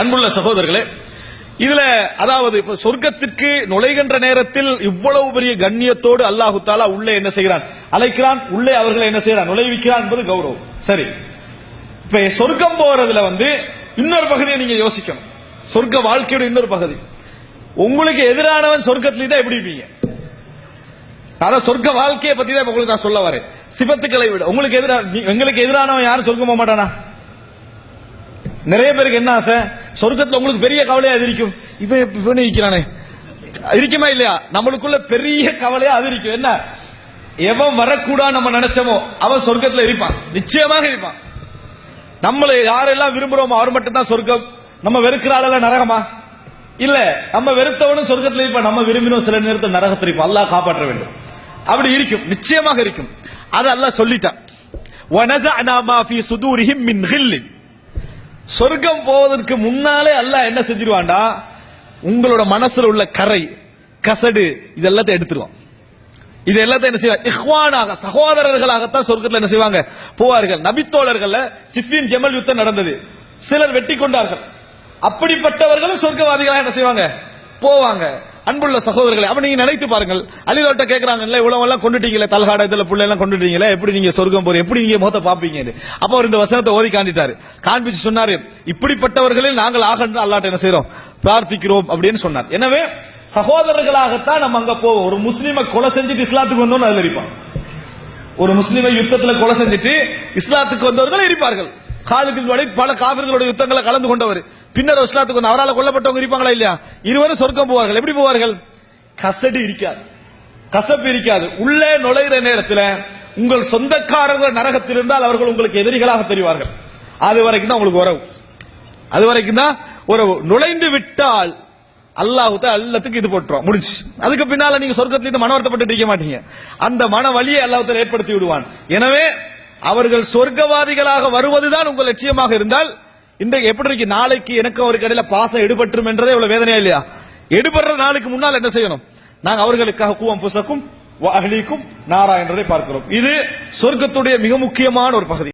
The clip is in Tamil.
அன்புள்ள சகோதரர்களே இதுல அதாவது இப்ப சொர்க்கத்திற்கு நுழைகின்ற நேரத்தில் இவ்வளவு பெரிய கண்ணியத்தோடு அல்லாஹு தாலா உள்ளே என்ன செய்கிறான்? அழைக்கிறான். உள்ளே அவர்களை என்ன செய்யறான் நுழைவிக்கிறான் என்பது கௌரவம். சரி. இப்ப சொர்க்கம் போறதுல வந்து இன்னொரு பகுதியை நீங்க யோசிக்கணும். சொர்க்க வாழ்க்கையோட இன்னொரு பகுதி. உங்களுக்கு எதிரானவன் சொர்க்கத்திலே தான் எப்படி இருப்பீங்க? அதான் சொர்க்க வாழ்க்கையை பத்தி தான் உங்களுக்கு நான் சொல்ல வரேன். சிபத்துக்களை விட. உங்களுக்கு எதிரான எங்களுக்கு எதிரானவன் யாரும் சொர்க்கம் போக மாட்டானா? நிறைய பேருக்கு என்ன ஆசை? சொர்க்கத்துல உங்களுக்கு பெரிய கவலையா அது இருக்கும். இவன் இவனே இருக்கிறானே இருக்குமா இல்லையா? நம்மளுக்குள்ள பெரிய கவலையா அது இருக்கும். என்ன? எவன் வரக்கூடா நம்ம நினைச்சோமோ அவன் சொர்க்கத்துல இருப்பான். நிச்சயமாக இருப்பான். நம்மளை யாரெல்லாம் விரும்புறோமோ அவர் மட்டும் தான் சொர்க்கம். நம்ம வெறுக்கிற ஆளெல்லாம் நரகமா? இல்ல நம்ம வெறுத்தவனும் சொர்க்கத்துல இருப்பான். நம்ம விரும்பினோம் சில நேரத்தில் நரகத்தில் இருப்பான். அல்லாஹ் காப்பாற்ற வேண்டும். அப்படி இருக்கும். நிச்சயமாக இருக்கும். அது அல்லாஹ் சொல்லிட்டான். சொர்க்கம் போவதற்கு முன்னாலே அல்லாஹ் என்ன செஞ்சிருவான்டா? உங்களோட மனசுல உள்ள கரை கசடு இதெல்லாத்தையும் எடுத்துருவான். இது எல்லாத்தையும் என்ன செய்வாங்க இஹ்வானாக சகோதரர்களாகத்தான் சொர்க்கத்தில் என்ன செய்வாங்க? போவார்கள். நபித்தோழர்கள்ல சிஃபின் ஜெமல் யுத்தம் நடந்தது. சிலர் வெட்டி கொண்டார்கள் அப்படிப்பட்டவர்களும் சொர்க்கவாதிகளாக என்ன செய்வாங்க? போவாங்க. அன்புள்ள சகோதரர்களை அப்ப நீங்க நினைத்து பாருங்கள். அலிரோட்ட கேக்குறாங்கல்ல இவ்வளவு எல்லாம் கொண்டுட்டீங்களே தல்காட இதுல புள்ள எல்லாம் கொண்டுட்டீங்களே எப்படி நீங்க சொர்க்கம் போறீங்க எப்படி நீங்க முகத்தை பாப்பீங்க அப்ப அவர் இந்த வசனத்தை ஓதி காண்டிட்டாரு காண்பிச்சு சொன்னாரு இப்படிப்பட்டவர்களில் நாங்கள் ஆக அல்லாட்ட என்ன செய்யறோம் பிரார்த்திக்கிறோம் அப்படின்னு சொன்னார். எனவே சகோதரர்களாகத்தான் நம்ம அங்க போவோம். ஒரு முஸ்லீமை கொலை செஞ்சுட்டு இஸ்லாத்துக்கு வந்தோம்னு அதுல இருப்பான். ஒரு முஸ்லீமை யுத்தத்துல கொலை செஞ்சுட்டு இஸ்லாத்துக்கு வந்தவர்கள் இருப்பார்கள். காலிதின் வழி பல காவிர்களுடைய யுத்தங்களை கலந்து கொண்டவர். பின்னர் இஸ்லாத்துக்கு வந்து அவரால் கொல்லப்பட்டவங்க இருப்பாங்களா இல்லையா? இருவரும் சொர்க்கம் போவார்கள். எப்படி போவார்கள்? கசடு இருக்காது. கசப்பு இருக்காது. உள்ளே நுழைகிற நேரத்தில் உங்கள் சொந்தக்காரர்கள் நரகத்தில் இருந்தால் அவர்கள் உங்களுக்கு எதிரிகளாக தெரிவார்கள். அது வரைக்கும் தான் உங்களுக்கு உறவு. அது வரைக்கும் தான் உறவு நுழைந்து விட்டால் அல்லாஹ் எல்லாத்துக்கும் இது போட்டுரும் முடிஞ்சு அதுக்கு பின்னால நீங்க சொர்க்கத்திலிருந்து மன வருத்தப்பட்டு இருக்க மாட்டீங்க. அந்த மன வழியை அல்லாஹத்தில் ஏற்படுத்தி விடுவான். எனவே அவர்கள் சொர்க்கவாதிகளாக வருவதுதான் உங்கள் லட்சியமாக இருந்தால் இன்றைக்கு எப்படி இருக்கு? நாளைக்கு எனக்கு அவருக்கு இடையில பாசம் எடுபட்டுரும் என்றதே இவ்வளவு வேதனையா இல்லையா? எடுபடுற நாளுக்கு முன்னால் என்ன செய்யணும்? நாங்க அவர்களுக்காக கூவம் புசக்கும் அகலிக்கும் நாரா என்றதை பார்க்கிறோம். இது சொர்க்கத்துடைய மிக முக்கியமான ஒரு பகுதி.